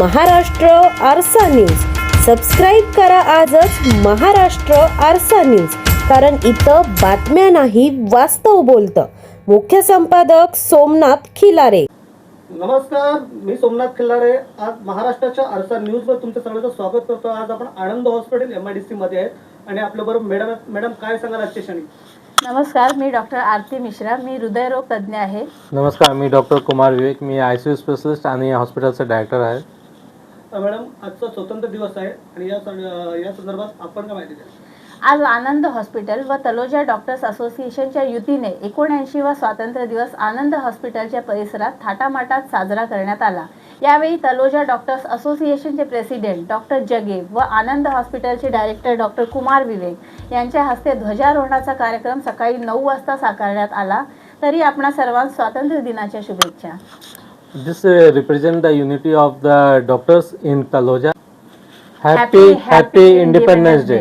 महाराष्ट्र आरसा news. Subscribe करा आजच महाराष्ट्र आरसा न्यूज. कारण इथं बातम्या नाही वास्तव बोलतं. मुख्य संपादक सोमनाथ खिलारे. नमस्कार मी सोमनाथ खिल्लारे आज महाराष्ट्राच्या आरसा न्यूजवर तुमचं सगळ्यांचं स्वागत करतो. आज आपण Anand hospital M I D मध्ये आहेत. आणि आपल्याबरोबर मॅडम मॅडम काय सांगाल आजच्या क्षणी? नमस्कार मी डॉक्टर आरती मिश्रा. मी हृदयरोग तज्ज्ञ आहे. नमस्कार मी डॉक्टर कुमार विवेक. मी आय सी यू स्पेशलिस्ट आणि हॉस्पिटलचा डायरेक्टर आहे. मॅडम आजचा स्वतंत्र दिवस आहे आणि या या संदर्भात आपण काय माहिती द्या आज आनंद हॉस्पिटल व तलोजा डॉक्टर्स असोसिएशनच्या युतीने एकोणऐंशीवा स्वातंत्र्य दिवस आनंद हॉस्पिटलच्या परिसरात थाटामाटात साजरा करण्यात आला. यावेळी तलोजा डॉक्टर्स असोसिएशनचे प्रेसिडेंट डॉक्टर जगे व आनंद हॉस्पिटलचे डायरेक्टर डॉक्टर कुमार विवेक यांच्या हस्ते ध्वजारोहणाचा कार्यक्रम सकाळी नऊ वाजता साकारण्यात आला. तरी आपणा सर्वांस स्वातंत्र्य दिनाच्या शुभेच्छा. This represent the unity of the doctors in Taloja happy happy independence day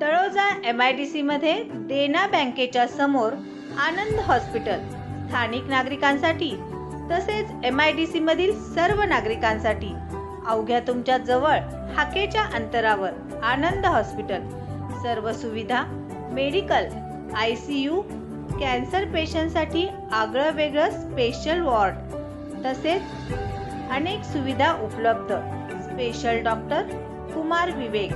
Taloja M I D सीमध्ये देना बँकेच्या समोर आनंद हॉस्पिटल. स्थानिक नागरिकांसाठी तसेच एम आय डी सीमधील सर्व नागरिकांसाठी अवघ्या तुमच्या जवळ हाकेच्या अंतरावर आनंद हॉस्पिटल. सर्व सुविधा medical I C U cancer पेशंटसाठी आगळं वेगळं स्पेशल वॉर्ड तसेच अनेक सुविधा उपलब्ध. Special doctor Kumar Vivek.